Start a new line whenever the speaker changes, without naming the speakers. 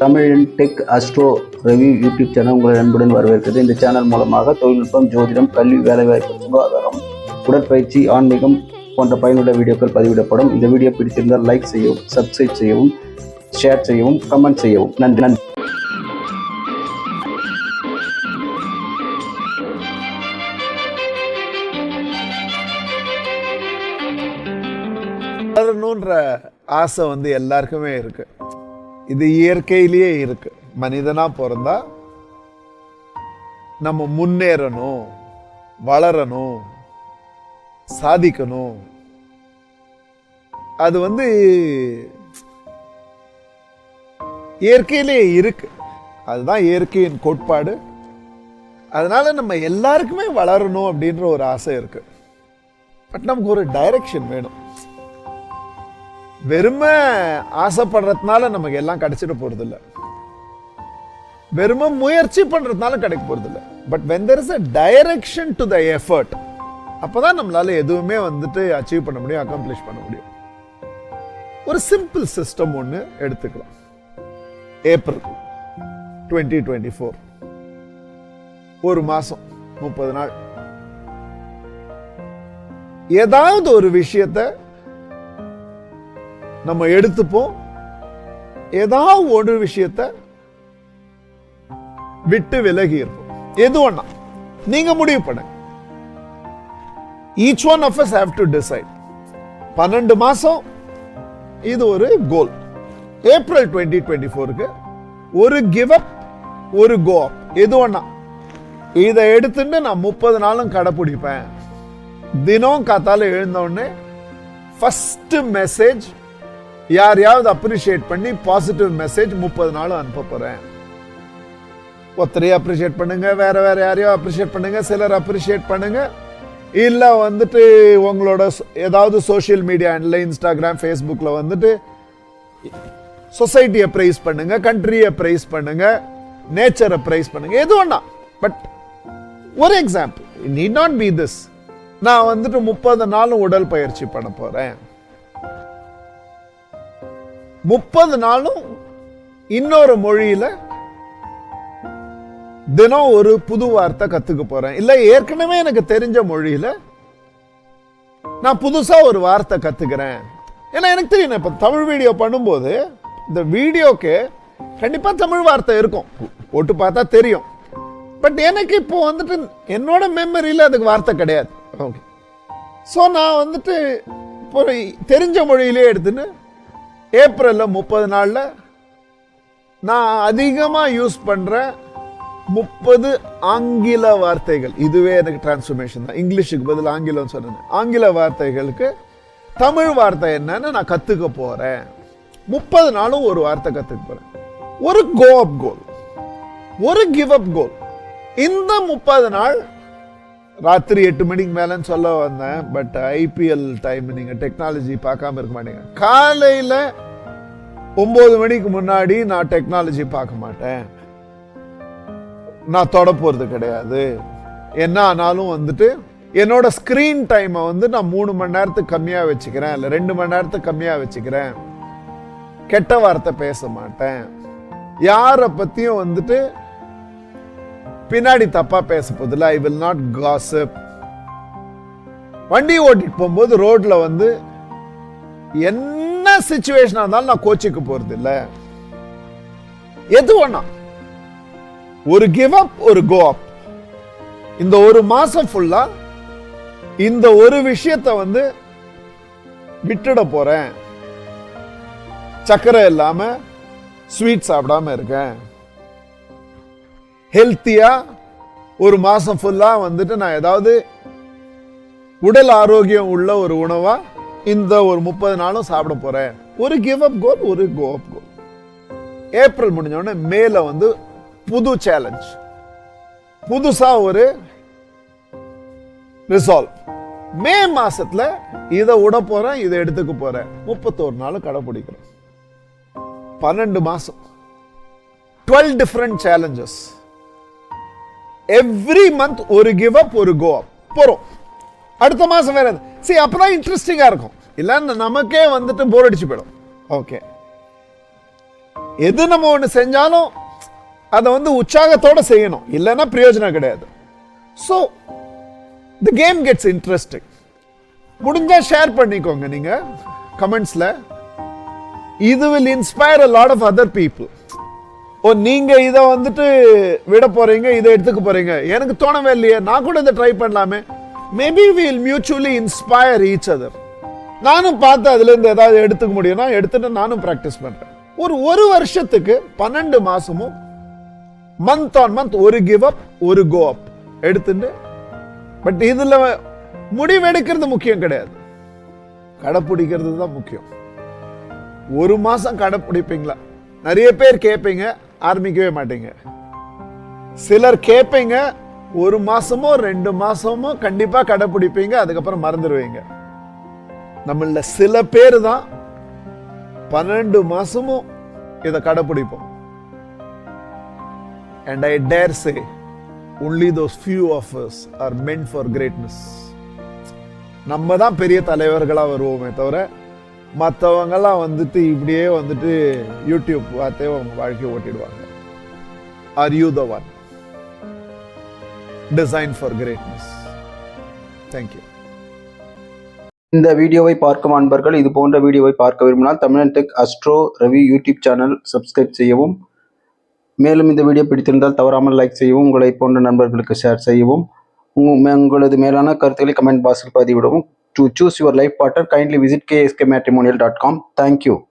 Tamil tech astro review YouTube channel உங்களை அன்புடன் வரவேற்கிறது. இந்த சேனல் மூலமாக தொழில்நுட்பம் ஜோதிடம் கல்வி வேலைவாய்ப்பு சுகாதாரம் உடற்பயிற்சி ஆன்மீகம் போன்ற பயனுள்ள வீடியோக்கள் பதிவிடப்படும். இந்த வீடியோ பிடித்திருந்தால் லைக் செய்யவும் சப்ஸ்கிரைப் செய்யவும் ஷேர் செய்யவும் கமெண்ட் செய்யவும். நன்றி நன்றி.
வளரணுன்ற ஆசை வந்து எல்லாருக்குமே இருக்குது இது இயற்கையிலேயே இருக்கு. மனிதனா பிறந்தா நம்ம முன்னேறணும் வளரணும் சாதிக்கணும். அது வந்து இயற்கையிலேயே இருக்கு. அதுதான் இயற்கையின் கோட்பாடு. அதனால நம்ம எல்லாருக்குமே வளரணும் அப்படின்ற ஒரு ஆசை இருக்கு. பட் நமக்கு ஒரு டைரக்ஷன் வேணும். வெறுமை ஆசைப்படுறதுனால நமக்கு எல்லாம் கிடைச்சிட போறது இல்ல வெறுமை முயற்சி பண்றதுனால கிடைக்க போறது இல்ல but when there is a direction to the effort அப்பதான் நம்மளால எதுவுமே வந்துட்டு அச்சீவ் பண்ண முடியும் அக்காம்ப்ளிஷ் பண்ண முடியும். ஒரு சிம்பிள் சிஸ்டம் ஒன்று எடுத்துக்கலாம். ஏப்ரல் டுவெண்ட்டி டுவெண்ட்டி ஃபோர் ஒரு மாசம் முப்பது நாள். ஏதாவது ஒரு விஷயத்தை நம்ம எடுத்துப்போம். ஏதாவது ஒரு விஷயத்த விட்டு விலகி இருப்போம் எது ஒண்ணா? நீங்க முடிவு பண்ண each one of us have to decide பன்னெண்டு மாசம் இது ஒரு கோல் ஏப்ரல் டுவெண்ட்டி டுவெண்ட்டி ஃபோருக்கு ஒரு கிவ் அப் ஒரு கோ அப் எது ஒண்ணா? இதை எடுத்துட்டு நான் முப்பது நாளும் கடைப்பிடிப்பேன். தினம் காத்தால எழுந்த உடனே மெசேஜ் யாரையாவது அப்ரிஷியேட் பண்ணி பாசிட்டிவ் மெசேஜ் முப்பது நாள் அனுப்ப போறேன். ஒருத்தரையும் அப்ரிஷியேட் பண்ணுங்க வேற வேற யாரையோ அப்ரிஷியேட் பண்ணுங்க சிலர் அப்ரிஷியேட் பண்ணுங்க. இல்லை வந்துட்டு உங்களோட ஏதாவது சோஷியல் மீடியா ஹேண்டில் இன்ஸ்டாகிராம் ஃபேஸ்புக்கில் வந்துட்டு சொசைட்டியை ப்ரைஸ் பண்ணுங்க கண்ட்ரியை ப்ரைஸ் பண்ணுங்க நேச்சரை ப்ரைஸ் பண்ணுங்க எது ஒன்றா பட் ஒரு example need not be this நான் வந்துட்டு முப்பது நாளும் உடல் பயிற்சி பண்ண போகிறேன் முப்பது நாளும் இன்னொரு மொழியில தினம் ஒரு புது வார்த்தை கத்துக்க போறேன். இல்ல ஏற்கனவே எனக்கு தெரிஞ்ச மொழியில நான் புதுசா ஒரு வார்த்தை கத்துக்கிறேன். ஏன்னா எனக்கு தெரியும் இப்ப தமிழ் வீடியோ பண்ணும்போது இந்த வீடியோக்கு கண்டிப்பா தமிழ் வார்த்தை இருக்கும். போட்டு பார்த்தா தெரியும். பட் எனக்கு இப்போ வந்துட்டு என்னோட மெமரியில அதுக்கு வார்த்தை கிடையாது. ஓகே. ஸோ நான் வந்துட்டு இப்போ தெரிஞ்ச மொழியிலே எடுத்துன்னு ஏப்ரலில் முப்பது நாளில் நான் அதிகமாக யூஸ் பண்ணுற முப்பது ஆங்கில வார்த்தைகள். இதுவே எனக்கு டிரான்ஸ்ஃபர்மேஷன் தான். இங்கிலீஷுக்கு பதில் ஆங்கிலம் சொன்னேன். ஆங்கில வார்த்தைகளுக்கு தமிழ் வார்த்தை என்னன்னு நான் கற்றுக்க போகிறேன் முப்பது நாளும் ஒரு வார்த்தை கற்றுக்க போகிறேன் ஒரு கோ அப் கோல் ஒரு கிவ் அப் கோல் இந்த முப்பது நாள் ராத்திரி எட்டு மணிக்கு மேலேன்னு சொல்ல வந்தேன் பட் ஐபிஎல் டைம் நீங்கள் டெக்னாலஜி பார்க்காம இருக்க மாட்டீங்க. காலையில் ஒம்பது மணிக்கு முன்னாடி நான் டெக்னாலஜி பார்க்க மாட்டேன். நான் தொட போகிறது கிடையாது. என்ன ஆனாலும் வந்துட்டு என்னோட ஸ்க்ரீன் டைமை வந்து நான் மூணு மணி நேரத்துக்கு கம்மியாக வச்சுக்கிறேன் இல்லை ரெண்டு மணி நேரத்துக்கு கம்மியாக வச்சுக்கிறேன். கெட்ட வார்த்தை பேச மாட்டேன். யாரை பற்றியும் வந்துட்டு பின்னாடி தப்பா பேச போதில்ல ஐ வில் நாட் காசப் வண்டி ஓட்டிட்டு போகும்போது ரோட்ல வந்து என்ன சுச்சுவேஷனா இருந்தாலும் நான் கோச்சிக்கு போறது இல்ல எது வேணா. ஒரு கிவ் அப் ஒரு கோ அப் இந்த ஒரு மாசம் ஃபுல்லா இந்த ஒரு விஷயத்தை வந்து விட்டுட போறேன். சக்கரை இல்லாம ஸ்வீட் சாப்பிடாம இருக்கேன். ஹெல்த்தியாக ஒரு மாதம் ஃபுல்லாக வந்துட்டு நான் ஏதாவது உடல் ஆரோக்கியம் உள்ள ஒரு உணவாக இந்த ஒரு முப்பது நாளும் சாப்பிட போகிறேன் ஒரு கிவ் அப் கோல் ஒரு கோ அப் கோல் ஏப்ரல் முடிஞ்சோடனே மேல வந்து புது சேலஞ்ச் புதுசா ஒரு ரிசால்வ் மே மாசத்துல இதை விட போறேன் இதை எடுத்துக்க போறேன். முப்பத்தோரு நாள் கடைபிடிக்கிறேன் பன்னெண்டு மாசம். Twelve different challenges every month ஒரு கிவ் அப் ஒரு கோ அப் போகிறோம் அடுத்த மாசம் வேற சரி அப்பதான் இன்ட்ரெஸ்டிங்காக இருக்கும். இல்லைன்னு நமக்கே வந்துட்டு போர் அடிச்சு போயிடும். ஓகே எது நம்ம ஒன்று செஞ்சாலும் அதை வந்து உற்சாகத்தோட செய்யணும். இல்லைன்னா பிரயோஜனம் கிடையாது. So the game gets interesting முடிஞ்சா ஷேர் பண்ணிக்கோங்க நீங்க. கமெண்ட்ஸ்ல இது will inspire a lot of other people ஓ நீங்கள் இதை வந்துட்டு விட போறீங்க இதை எடுத்துக்க போறீங்க. எனக்கு தோணவே இல்லையே. நான் கூட இதை ட்ரை பண்ணலாமே. Maybe will mutually inspire each other நானும் பார்த்து அதுல இருந்து ஏதாவது எடுத்துக்க முடியும்னா எடுத்துட்டு நானும் ப்ராக்டிஸ் பண்ணுறேன் ஒரு ஒரு வருஷத்துக்கு பன்னெண்டு மாசமும் மந்த் ஆன் மந்த் ஒரு கிவ் அப் ஒரு கோ அப் எடுத்துட்டு பட் இதில் முடிவெடுக்கிறது முக்கியம் கிடையாது. கடைப்பிடிக்கிறது தான் முக்கியம். ஒரு மாசம் கடைப்பிடிப்பீங்களா? நிறைய பேர் கேட்பீங்க ஆரம்பிக்கவே மாட்டீங்க. சிலர் கேட்பீங்க ஒரு மாசமோ ரெண்டு மாசமோ கண்டிப்பா கடைபிடிப்பீங்க அதுக்கப்புறம் மறந்துடுவீங்க. நம்மள சில பேர் தான் பன்னெண்டு மாசமும் இதை கடைபிடிப்போம் and I dare say only those few of us are meant for நம்ம தான் பெரிய தலைவர்களா வருவோமே தவிர மற்றவங்கெல்லாம் வந்துட்டு இப்படியே வந்துட்டு யூடியூப் பார்த்தே அவங்க வாழ்க்கையை ஓட்டிடுவாங்க. Are you the one design for greatness thank you
இந்த வீடியோவை பார்க்கும் அன்பர்கள் இது போன்ற வீடியோவை பார்க்க விரும்பினால் Tamilan tech astro Ravi YouTube channel subscribe செய்யவும். மேலும் இந்த வீடியோ பிடித்திருந்தால் தவறாமல் லைக் செய்யவும் உங்களை போன்ற நண்பர்களுக்கு ஷேர் செய்யவும். உங்களது மேலான கருத்துக்களை கமெண்ட் பாக்ஸில் பதிவிடவும். to choose your life partner kindly visit kskmatrimonial.com thank you